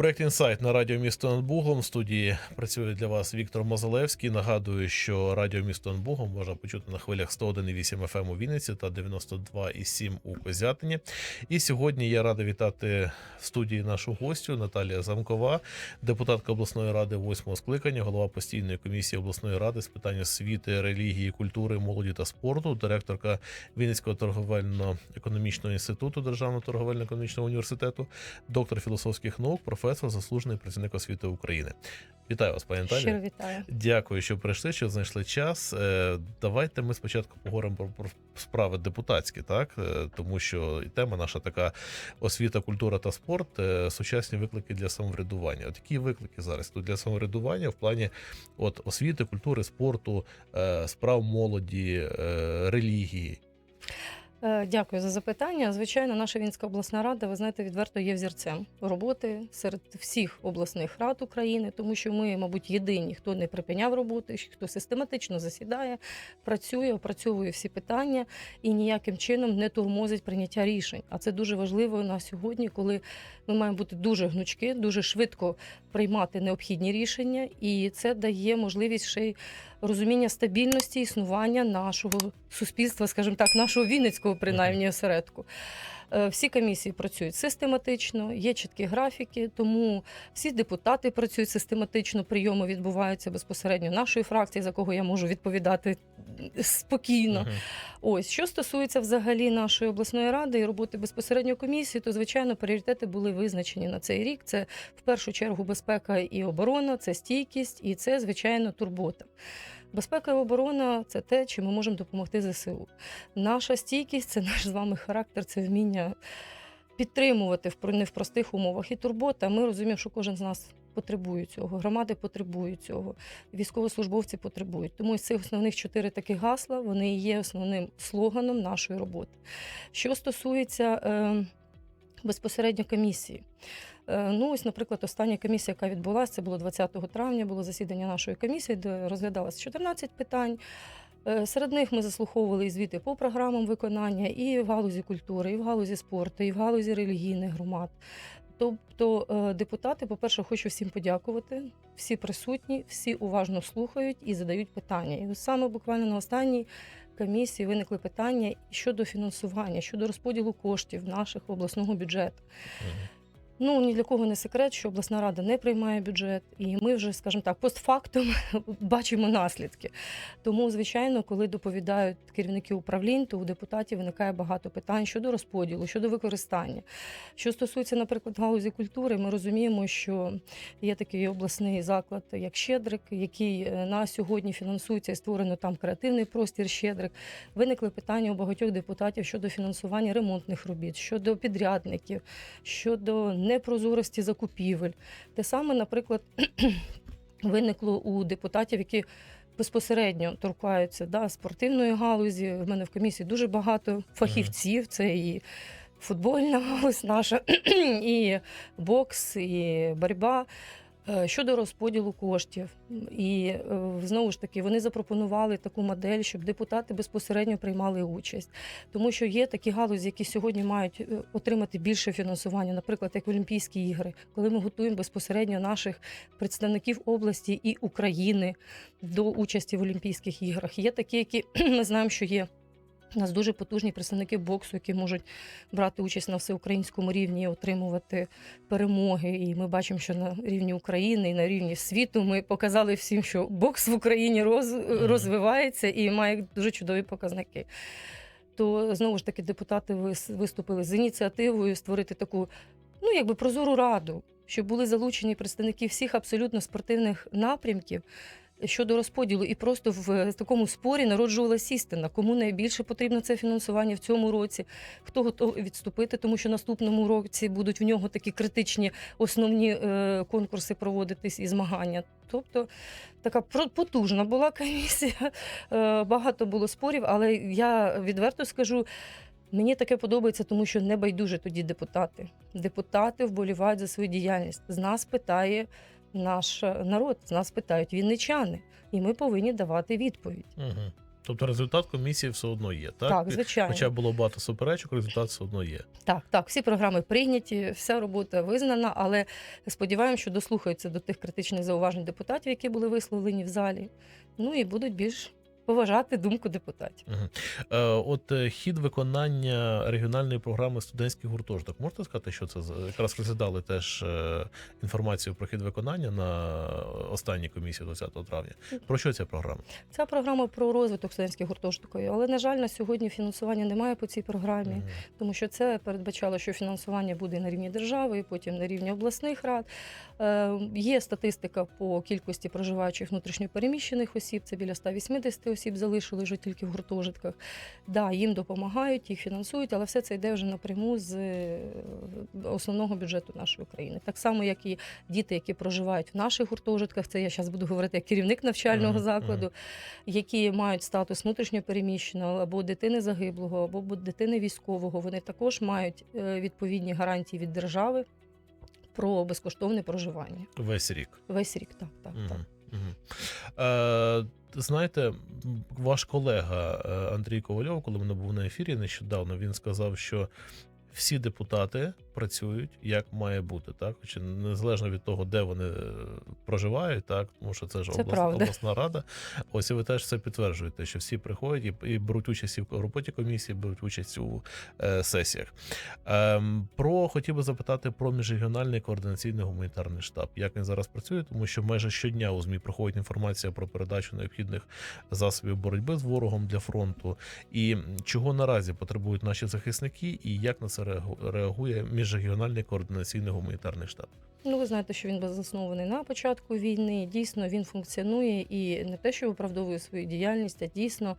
Проект інсайт на радіо місто над. В студії працює для вас Віктор Мозалевський. Нагадую, що радіо місто над можна почути на хвилях 101,8 FM ем у Вінниці та 92,7 у Козятині. І сьогодні я радий вітати в студії нашу гостю Наталія Замкова, депутатка обласної ради восьмого скликання, голова постійної комісії обласної ради з питань освіти, релігії, культури, молоді та спорту, директорка Вінницького торговельно-економічного інституту Державного торговельно-економічного університету, доктор філософських наук, професор, заслужений працівник освіти України. Вітаю вас, пані Наталі. Щиро вітаю. Дякую, що прийшли, що знайшли час. Е, Давайте ми спочатку поговоримо про, справи депутатські, так Е, тому що і тема наша така освіта, культура та спорт, е, сучасні виклики для самоврядування. От які виклики зараз тут для самоврядування в плані от освіти, культури, спорту, справ молоді, релігії. Е, Дякую за запитання. Звичайно, наша Вінська обласна рада, ви знаєте, відверто є взірцем роботи серед всіх обласних рад України, тому що ми, мабуть, єдині, хто не припиняв роботи, хто систематично засідає, працює, опрацьовує всі питання і ніяким чином не тормозить прийняття рішень. А це дуже важливо на сьогодні, коли ми маємо бути дуже гнучки, дуже швидко приймати необхідні рішення, і це дає можливість ще й розуміння стабільності існування нашого суспільства, скажімо так, нашого Вінницького принаймні осередку. Е, Всі комісії працюють систематично, є чіткі графіки, тому всі депутати працюють систематично. Прийоми відбуваються безпосередньо нашої фракції, за кого я можу відповідати спокійно. Мгм. Ось що стосується взагалі нашої обласної ради і роботи безпосередньо комісії, то звичайно пріоритети були визначені на цей рік. Це в першу чергу безпека і оборона, це стійкість, і це звичайно турбота. Безпека і оборона це те, чим ми можемо допомогти ЗСУ. Наша стійкість це наш з вами характер, це вміння підтримувати в не в простих умовах і турбота. Ми розуміємо, що кожен з нас потребує цього. Громади потребують цього, військовослужбовці потребують. Тому ось цих основних чотири такі гасла вони є основним слоганом нашої роботи. Що стосується е, безпосередньо комісії. Е, Ну, ось, наприклад, остання комісія, яка відбулася, це було 20 травня, було засідання нашої комісії, де розглядалось 14 питань. Е, Серед них ми заслуховували і звіти по програмам виконання і в галузі культури, і в галузі спорту, і в галузі релігійних громад. Тобто е, депутати, по-перше, хочу всім подякувати. Всі присутні, всі уважно слухають і задають питання. І саме буквально на останній комісії виникли питання щодо фінансування, щодо розподілу коштів наших обласного бюджету. Ну ні для кого не секрет, що обласна рада не приймає бюджет, і ми вже, скажімо так, постфактум бачимо наслідки. Тому, звичайно, коли доповідають керівники управлінь, то у депутатів виникає багато питань щодо розподілу, щодо використання. Що стосується, наприклад, галузі культури, ми розуміємо, що є такий обласний заклад, як Щедрик, який е, на сьогодні фінансується і створено там креативний простір Щедрик. Виникли питання у багатьох депутатів щодо фінансування ремонтних робіт, щодо підрядників, щодо непрозорості закупівель. Те саме, наприклад, виникло у депутатів, які безпосередньо торкаються да, спортивної галузі. В мене в комісії дуже багато фахівців. Це і футбольна галузь наша, і бокс, і боротьба. Е, Щодо розподілу коштів, і е, знову ж таки вони запропонували таку модель, щоб депутати безпосередньо приймали участь, тому що є такі галузі, які сьогодні мають е, отримати більше фінансування, наприклад, як Олімпійські ігри, коли ми готуємо безпосередньо наших представників області і України до участі в Олімпійських іграх. Є такі, які ми знаємо, що є. У нас дуже потужні представники боксу, які можуть брати участь на всеукраїнському рівні отримувати перемоги. І ми бачимо, що на рівні України і на рівні світу ми показали всім, що бокс в Україні роз, розвивається і має дуже чудові показники. То знову ж таки депутати виступили з ініціативою створити таку, ну якби прозору раду, щоб були залучені представники всіх абсолютно спортивних напрямків. Щодо розподілу, і просто в такому спорі народжувалась істина, кому найбільше потрібно це фінансування в цьому році, хто готовий відступити, тому що наступному році будуть в нього такі критичні основні е, конкурси проводитись і змагання. Тобто така потужна була комісія, е, багато було спорів, але я відверто скажу. Мені таке подобається, тому що не байдуже тоді депутати. Депутати вболівають за свою діяльність. З нас питає наш народ, з нас питають вінничани, і ми повинні давати відповідь. Угу. Тобто результат комісії все одно є, так? Так, звичайно. Хоча було багато суперечок, результат все одно є. Так, так, всі програми прийняті, вся робота визнана, але сподіваємося, що дослухаються до тих критичних зауважень депутатів, які були висловлені в залі. Ну і будуть більш поважати думку депутатів. Мгм. Е, От е, хід виконання регіональної програми студентський гуртожиток. Можете сказати, що це за- якраз розглядали теж е, інформацію про хід виконання на останній комісії 20 травня. Про що ця програма? Ця програма про розвиток студентських гуртожитків, але на жаль, на сьогодні фінансування немає по цій програмі. Мгм. тому що це передбачало, що фінансування буде на рівні держави, і потім на рівні обласних рад. Е, є статистика по кількості проживаючих внутрішньопереміщених осіб. Це біля 180 осіб залишили вже тільки в гуртожитках. Да, їм допомагають, їх фінансують, але все це йде вже напряму з е, основного бюджету нашої країни. Так само, як і діти, які проживають в наших гуртожитках. Це я зараз буду говорити як керівник навчального Мгм, закладу які мають статус внутрішньопереміщеного або дитини загиблого, або дитини військового, вони також мають е, відповідні гарантії від держави про безкоштовне проживання. Весь рік. Весь рік, так, так, так. Мгм. Мгм. Е, знаєте, ваш колега е, Андрій Ковальов, коли мене був на ефірі нещодавно, він сказав, що всі депутати працюють як має бути, так Хоча незалежно від того, де вони е, проживають, так тому що це ж Це облас- обласна рада. Ось і ви теж це підтверджуєте, що всі приходять і, і беруть участь і в роботі комісії, беруть участь у е, сесіях. Ем, про хотів би запитати про міжрегіональний координаційний гуманітарний штаб. Як він зараз працює, тому що майже щодня у ЗМІ проходить інформація про передачу необхідних засобів боротьби з ворогом для фронту, і чого наразі потребують наші захисники, і як на це реагу- реагує міжрегіональний координаційний гуманітарний штаб. Ну, ви знаєте, що він був заснований на початку війни. Дійсно, він функціонує і не те, що виправдовує свою діяльність, а дійсно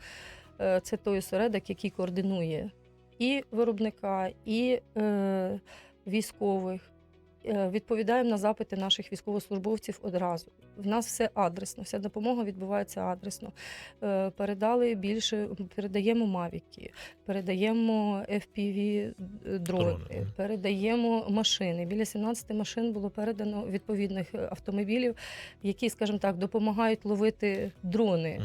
е, це той осередок, який координує і виробника, і е, військових. Е, Відповідаємо на запити наших військовослужбовців одразу. В нас все адресно, вся допомога відбувається адресно. Е, Передали більше, передаємо мавіки, передаємо FPV дрони, Дрони, передаємо машини. Біля 17 машин було передано відповідних е, автомобілів, які, скажімо так, допомагають ловити дрони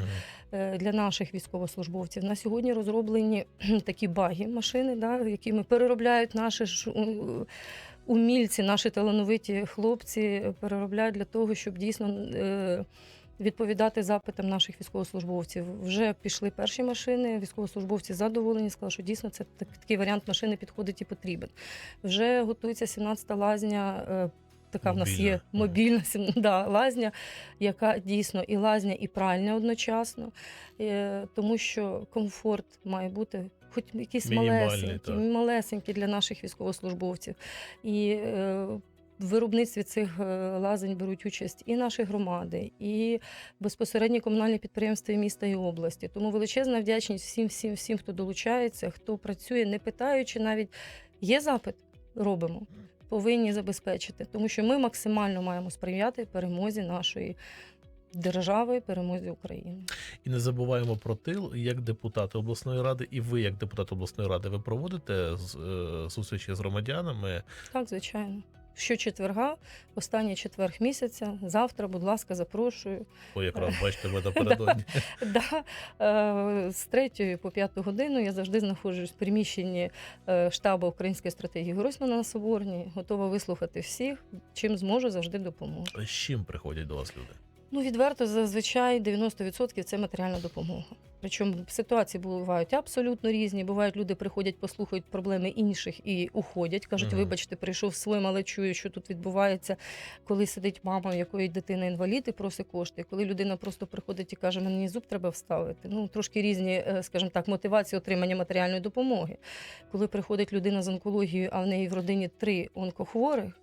е, для наших військовослужбовців. На сьогодні розроблені такі баги машини, да, якими переробляють наші умільці, наші талановиті хлопці переробляють для того, щоб дійсно. е, Відповідати запитам наших військовослужбовців вже пішли перші машини. Військовослужбовці задоволені, сказали, що дійсно це такий варіант машини підходить і потрібен. Вже готується 17-та лазня. е, Така в нас є мобільна да, лазня, яка дійсно і лазня, і пральня одночасно, Е, тому що комфорт має бути хоч малесенький, так. малесенький для наших військовослужбовців. І е, в виробництві цих е, лазень беруть участь і наші громади, і безпосередні комунальні підприємства міста і області. Тому величезна вдячність всім, всім, всім, хто долучається, хто працює, не питаючи навіть є запит, робимо. Повинні забезпечити, тому що ми максимально маємо сприяти перемозі нашої держави, перемозі України. І не забуваємо про тил, як депутати обласної ради, і ви, як депутат обласної ради, ви проводите з- е, зустрічі з громадянами. Так, звичайно. Щочетверга, останній четверг місяця. Завтра, будь ласка, запрошую. О, якраз бачите, ви напередодні. Да, е, з 3 по 5 годину я завжди знаходжусь в приміщенні е, штабу української стратегії Гройсмана на Соборній. Готова вислухати всіх. Чим зможу, завжди допоможу. З чим приходять до вас люди? Ну, відверто, зазвичай 90% це матеріальна допомога. Причому ситуації бувають абсолютно різні. Бувають, люди приходять, послухають проблеми інших і уходять. Кажуть, Мгм. вибачте, прийшов своїм, але чую, що тут відбувається, коли сидить мама, якої дитина інвалід і просить кошти. Коли людина просто приходить і каже, мені зуб треба вставити. Ну трошки різні, е, скажімо так, мотивації отримання матеріальної допомоги. Коли приходить людина з онкологією, а в неї в родині три онкохворих.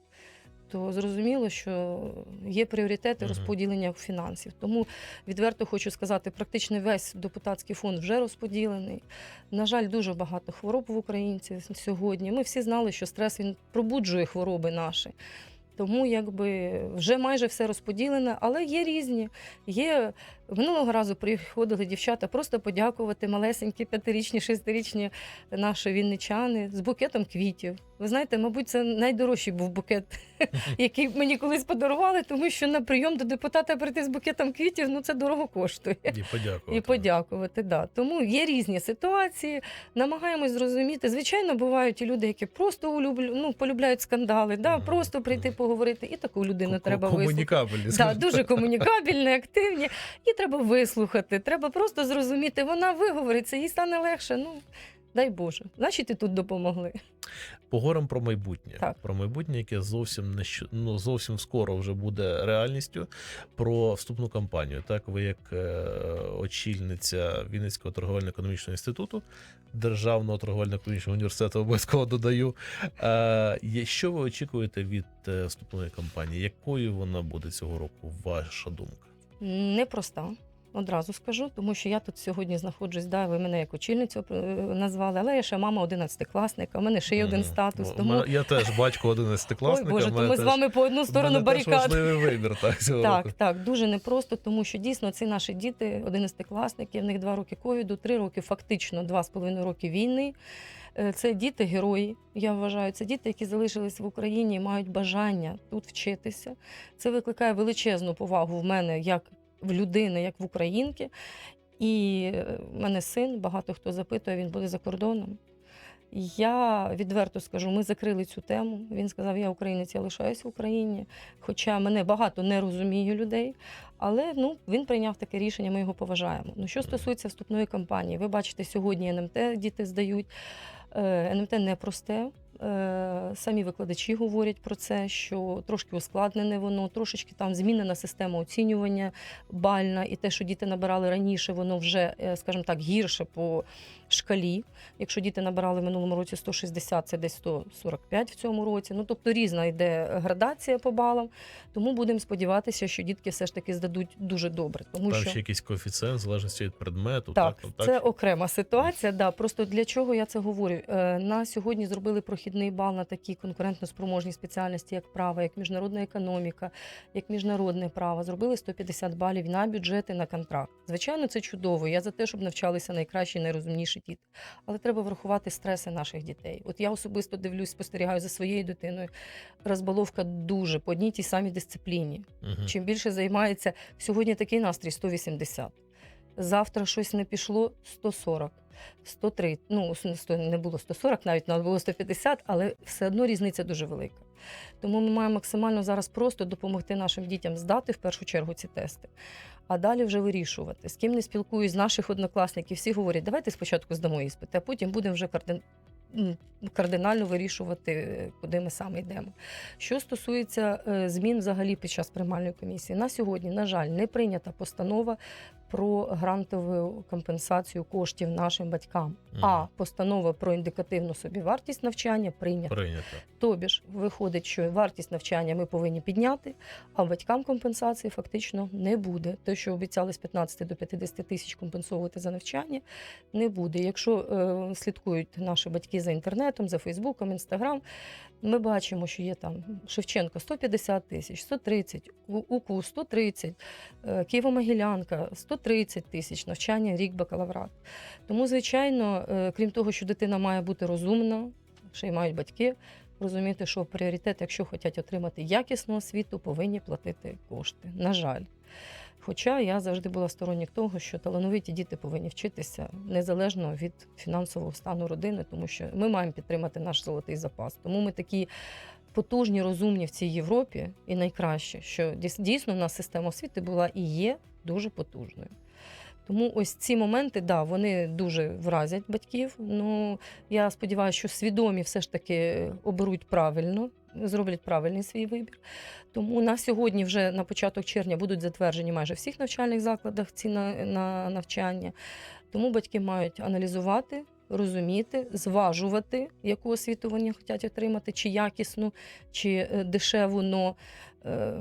То зрозуміло, що є пріоритети розподілення фінансів. Тому відверто хочу сказати, практично весь депутатський фонд вже розподілений. На жаль, дуже багато хвороб в українців сьогодні. Ми всі знали, що стрес він пробуджує хвороби наші. Тому якби вже майже все розподілене, але є різні. Є минулого разу приходили дівчата просто подякувати малесенькі, п'ятирічні, шестирічні наші вінничани з букетом квітів. Ви знаєте, мабуть, це найдорожчий був букет, який мені колись подарували, тому що на прийом до депутата прийти з букетом квітів ну це дорого коштує. І подякувати. І подякувати, да. Тому є різні ситуації. Намагаємось зрозуміти. Звичайно, бувають і люди, які просто улюблю, ну, полюбляють скандали, да, просто прийти поговорити. І таку людину треба вислухати. комунікабельні. Да, дуже комунікабельні, активні. І треба вислухати. Треба просто зрозуміти. Вона виговориться, їй стане легше. Ну дай Боже. Значить, і тут допомогли. Поговоримо про майбутнє. Так. Про майбутнє, яке зовсім не ну, зовсім скоро вже буде реальністю. Про вступну кампанію. Так, ви як е, очільниця Вінницького торговельно-економічного інституту, Державного торговельно-економічного університету обов'язково додаю. Е, що ви очікуєте від е, вступної кампанії? Якою вона буде цього року? Ваша думка? Непроста. Одразу скажу, тому що я тут сьогодні знаходжусь, да, ви мене як очільницю е, назвали, але я ще мама одинадцятикласника, у мене ще є один статус. Тому Я теж батько 11 ой Боже, то ми з вами по одну сторону мене теж вибір. Так, цього Так, року. так, дуже непросто, тому що дійсно ці наші діти, одинадцятикласники, в них два роки ковіду, три роки, фактично, два з половиною роки війни. Е, Це діти герої. Я вважаю, це діти, які залишились в Україні і мають бажання тут вчитися. Це викликає величезну повагу в мене як в людини, як в українки. І е, в мене син, багато хто запитує, він буде за кордоном. Я відверто скажу, ми закрили цю тему. Він сказав: я українець, я лишаюсь в Україні. Хоча мене багато не розуміє людей. Але ну він прийняв таке рішення, ми його поважаємо. Ну що стосується вступної кампанії, ви бачите, сьогодні НМТ діти здають. Е, НМТ непросте. Е, Самі викладачі говорять про це, що трошки ускладнене воно, трошечки там змінена система оцінювання бальна, і те, що діти набирали раніше, воно вже, е, скажімо так, гірше по шкалі. Якщо діти набирали в минулому році 160, це десь 145 в цьому році. Ну тобто різна йде градація по балам. Тому будемо сподіватися, що дітки все ж таки здадуть дуже добре. Тому Там що ще якийсь коефіцієнт, в залежності від предмету. так, так, ну, це так? окрема ситуація. Да, просто для чого я це говорю? Е, на сьогодні зробили прохідний бал на такі конкурентно-спроможні спеціальності, як право, як міжнародна економіка, як міжнародне право. Зробили 150 балів на бюджет і на контракт. Звичайно, це чудово. Я за те, щоб навчалися найкращі, найрозумніші діти. Але треба врахувати стреси наших дітей. От я особисто дивлюсь, спостерігаю за своєю дитиною. Розбаловка дуже по одній тій самій дисципліні. Мгм. Чим більше займається сьогодні такий настрій 180. Завтра щось не пішло 140. 103, ну 100 не було 140, навіть навіть було 150, але все одно різниця дуже велика. Тому ми маємо максимально зараз просто допомогти нашим дітям здати в першу чергу ці тести, а далі вже вирішувати. З ким не спілкуюсь, з наших однокласників, всі говорять, давайте спочатку здамо іспити, а потім будемо вже кардин... кардинально вирішувати, куди ми саме йдемо. Що стосується е, змін взагалі під час приймальної комісії, на сьогодні, на жаль, не прийнята постанова про грантову компенсацію коштів нашим батькам. Мгм. А постанова про індикативну собівартість навчання прийнята. Прийнято. Тобі ж виходить, що вартість навчання ми повинні підняти, а батькам компенсації фактично не буде. Те, що обіцяли з 15 до 50 тисяч компенсовувати за навчання, не буде. Якщо е, слідкують наші батьки за інтернетом, за Фейсбуком, Інстаграм, ми бачимо, що є там Шевченко 150 тисяч, 130, УКУ 130, е, Києво-Могилянка 130 тисяч, навчання рік бакалаврат. Тому, звичайно, е, крім того, що дитина має бути розумна, ще й мають батьки розуміти, що пріоритет, якщо хочуть отримати якісну освіту, повинні платити кошти. На жаль. Хоча я завжди була сторонник того, що талановиті діти повинні вчитися незалежно від фінансового стану родини, тому що ми маємо підтримати наш золотий запас. Тому ми такі потужні, розумні в цій Європі і найкраще, що дійсно в нас система освіти була і є дуже потужною. Тому ось ці моменти, да, вони дуже вразять батьків. Ну я сподіваюся, що свідомі все ж таки оберуть правильно, зроблять правильний свій вибір. Тому на сьогодні, вже на початок червня, будуть затверджені майже всіх навчальних закладах ці на, на навчання. Тому батьки мають аналізувати. Розуміти, зважувати, яку освіту вони хочуть отримати, чи якісну, чи е, дешеву, но е,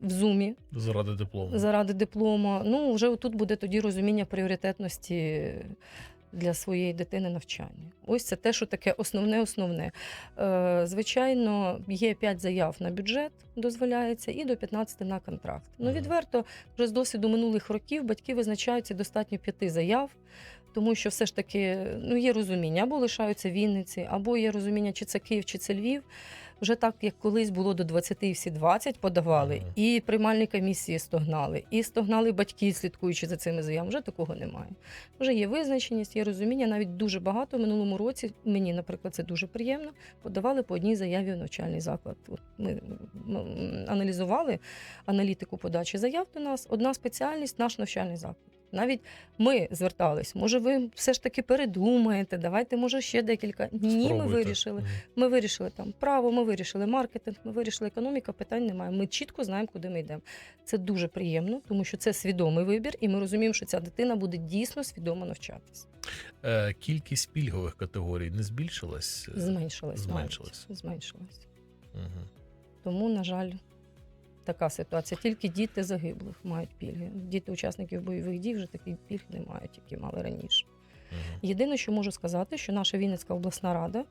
в зумі Заради диплому. заради диплома. Ну, вже тут буде тоді розуміння пріоритетності для своєї дитини навчання. Ось це те, що таке основне основне. Е, звичайно, є 5 заяв на бюджет, дозволяється, і до 15 на контракт. Ну, відверто, вже з досвіду минулих років батьки визначаються достатньо 5 заяв. тому що все ж таки ну, є розуміння, або лишаються Вінниці, або є розуміння, чи це Київ, чи це Львів. Вже так, як колись було до 20, і всі 20 подавали, Мгм. і приймальні комісії стогнали, і стогнали батьки, слідкуючи за цими заявами. Вже такого немає. Вже є визначеність, є розуміння. Навіть дуже багато в минулому році мені, наприклад, це дуже приємно. Подавали по одній заяві в навчальний заклад. Ми аналізували аналітику подачі заяв до нас. Одна спеціальність наш навчальний заклад. Навіть ми звертались. Може, ви все ж таки передумаєте? Давайте, може, ще декілька. Ні, ми вирішили. Ми вирішили там право, ми вирішили маркетинг, ми вирішили економіка. Питань немає. Ми чітко знаємо, куди ми йдемо. Це дуже приємно, тому що це свідомий вибір, і ми розуміємо, що ця дитина буде дійсно свідомо навчатися. Е, Кількість пільгових категорій не збільшилась? Зменшилась, Зменшилась. навіть. зменшилась. Мгм. Тому, на жаль, така ситуація. Тільки діти загиблих мають пільги. Діти учасників бойових дій вже таких пільг не мають, які мали раніше. Єдине, що можу сказати, що наша Вінницька обласна рада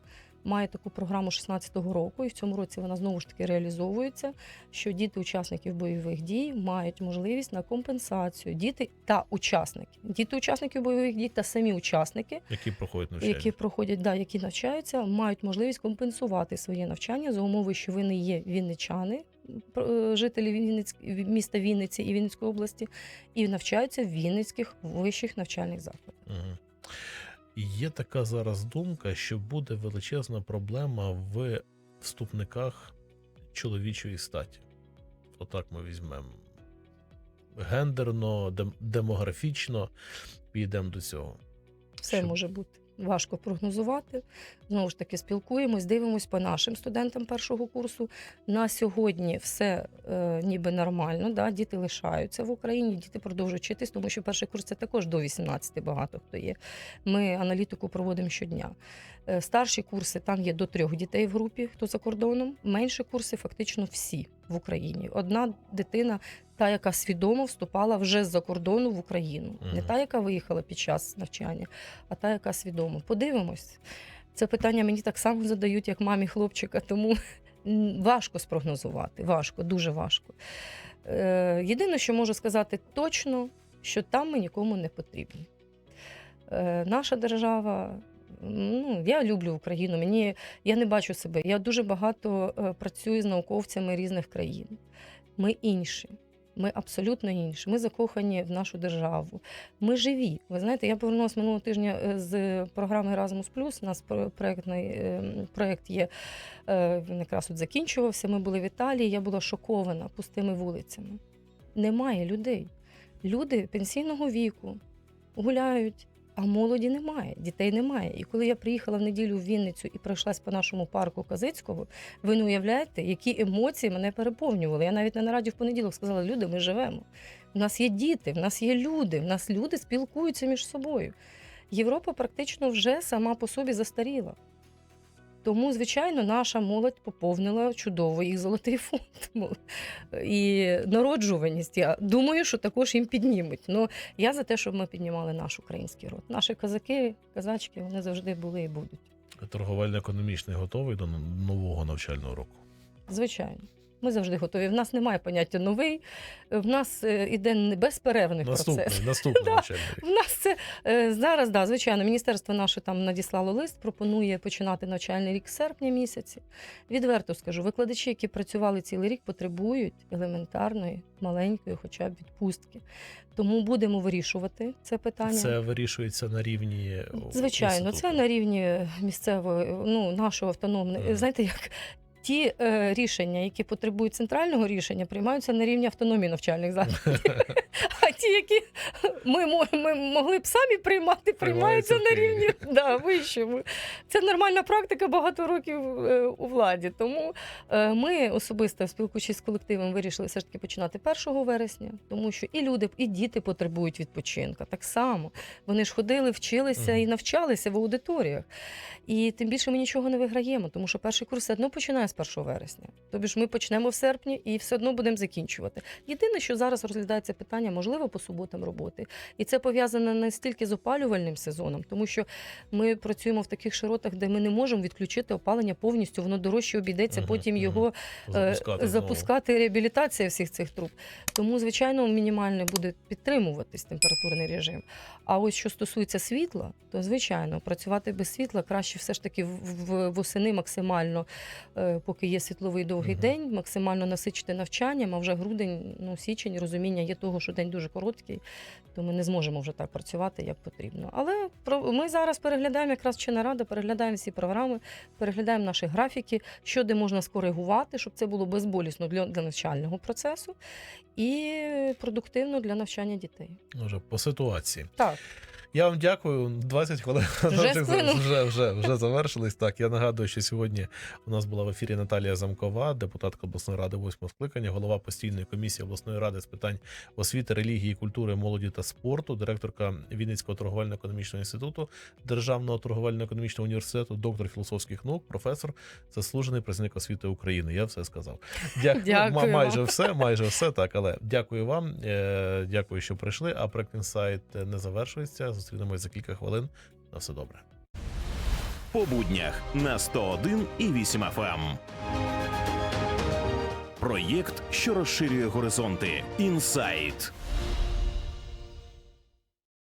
має таку програму 16-го року, і в цьому році вона знову ж таки реалізовується. Що діти учасників бойових дій мають можливість на компенсацію. Діти та учасники, діти учасників бойових дій та самі учасники, Які проходять навчання? які проходять, да, які навчаються, мають можливість компенсувати своє навчання за умови, що ви не є вінничани, жителі Вінниць, міста Вінниці і Вінницької області, і навчаються в Вінницьких вищих навчальних закладах. Мгм. Є така зараз думка, що буде величезна проблема в вступниках чоловічої статі. Отак ми візьмемо. Гендерно, дем- демографічно підемо до цього. Все Щоб- може бути важко прогнозувати. Знову ж таки, спілкуємось, дивимось по нашим студентам першого курсу. На сьогодні все е, ніби нормально. Да? Діти лишаються в Україні, діти продовжують вчитись, тому що перший курс це також до 18 багато хто є. Ми аналітику проводимо щодня. Е, старші курси там є до трьох дітей в групі, хто за кордоном. Менші курси фактично всі в Україні. Одна дитина, та, яка свідомо вступала вже з-за кордону в Україну, не та, яка виїхала під час навчання, а та, яка свідомо. Подивимось. Це питання мені так само задають, як мамі хлопчика, тому важко спрогнозувати. Важко, дуже важко. Е, єдине, що можу сказати точно, що там ми нікому не потрібні. Е, наша держава. Ну, я люблю Україну. Мені я не бачу себе. Я дуже багато е, працюю з науковцями різних країн. Ми інші. Ми абсолютно інші. Ми закохані в нашу державу. Ми живі. Ви знаєте, я повернулася минулого тижня е, з програми Erasmus+. У нас про- проектний е, є. Він якраз от закінчувався. Ми були в Італії. Я була шокована пустими вулицями. Немає людей. Люди пенсійного віку гуляють. А молоді немає, дітей немає. І коли я приїхала в неділю в Вінницю і пройшлась по нашому парку Казицького, ви не уявляєте, які емоції мене переповнювали. Я навіть на нараді в понеділок сказала: люди, ми живемо. У нас є діти, в нас є люди, в нас люди спілкуються між собою. Європа практично вже сама по собі застаріла. Тому, звичайно, наша молодь поповнила чудово їх золотий фонд. І народжуваність. Я думаю, що також їм піднімуть. Ну, я за те, щоб ми піднімали наш український род. Наші козаки, казачки, вони завжди були і будуть. Торговельно-економічний готовий до нового навчального року. Звичайно. Ми завжди готові. В нас немає поняття новий, в нас е, іде безперервний Наступний, процес. наступний Да. В нас це е, зараз, да, звичайно, міністерство наше там надіслало лист, пропонує починати навчальний рік серпня місяці. Відверто скажу, викладачі, які працювали цілий рік, потребують елементарної, маленької, хоча б відпустки. Тому будемо вирішувати це питання. Це вирішується на рівні. о, Звичайно, інституту. це на рівні місцевої, ну нашого автономної. Мгм. Знаєте, як ті е, рішення, які потребують центрального рішення, приймаються на рівні автономії навчальних закладів. Ті, які ми, ми могли б самі приймати, приймаються Приймаються на рівні да, вищому. Це нормальна практика багато років е, у владі. Тому е, ми особисто, спілкуючись з колективом, вирішили все ж таки починати 1 вересня, тому що і люди, і діти потребують відпочинка. Так само. Вони ж ходили, вчилися і навчалися в аудиторіях. І тим більше ми нічого не виграємо, тому що перший курс все одно починає з 1 вересня. Тобі ж ми почнемо в серпні і все одно будемо закінчувати. Єдине, що зараз розглядається питання, можливо, особливо по суботам роботи. І це пов'язано не стільки з опалювальним сезоном, тому що ми працюємо в таких широтах, де ми не можемо відключити опалення повністю. Воно дорожче обійдеться, Мгм, потім його е, Запускати, запускати реабілітація всіх цих труб. Тому, звичайно, мінімально буде підтримуватись температурний режим. А ось що стосується світла, то звичайно працювати без світла краще все ж таки восени максимально, е, поки є світловий довгий Мгм. день, максимально насичити навчанням. А вже грудень, ну січень, розуміння є того, що день дуже короткий, то ми не зможемо вже так працювати, як потрібно. Але ми зараз переглядаємо якраз чи нарада, переглядаємо всі програми, переглядаємо наші графіки, що де можна скоригувати, щоб це було безболісно для, для навчального процесу і продуктивно для навчання дітей. Вже по ситуації. Так, Я вам дякую. 20 хвилин Вже вже, вже, вже завершились. Так, я нагадую, що сьогодні у нас була в ефірі Наталія Замкова, депутатка обласної ради восьмого скликання, голова постійної комісії обласної ради з питань освіти, релігії, культури, молоді та спорту, директорка Вінницького торговельно-економічного інституту, Державного торговельно-економічного університету, доктор філософських наук, професор, заслужений працівник освіти України. Я все сказав. Дякую. Дякую Ма- майже все, майже все так. Але дякую вам. Е, дякую, що прийшли. А проект інсайт не завершується. Зустрінемось за кілька хвилин. На все добре. по буднях на 101 і 8 FM. Проєкт, що розширює горизонти. Інсайт.